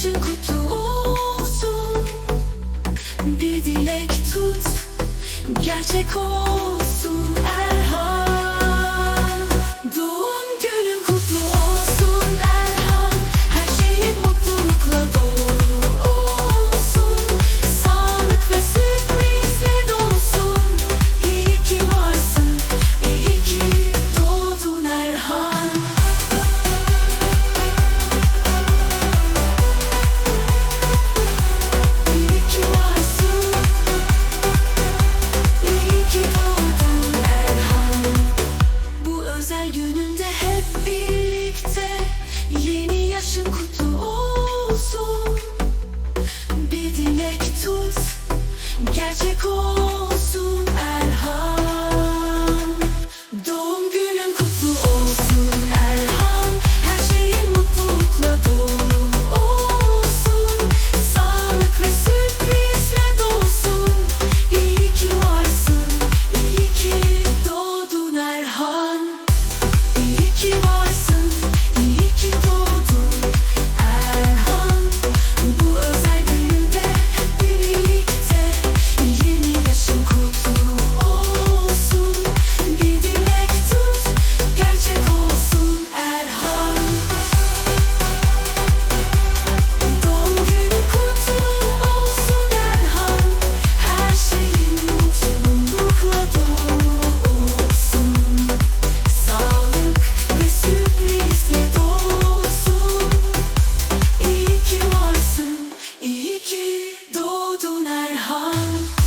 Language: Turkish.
Başı kutlu olsun. Bir dilek tut Gerçek olsun. cool. heart.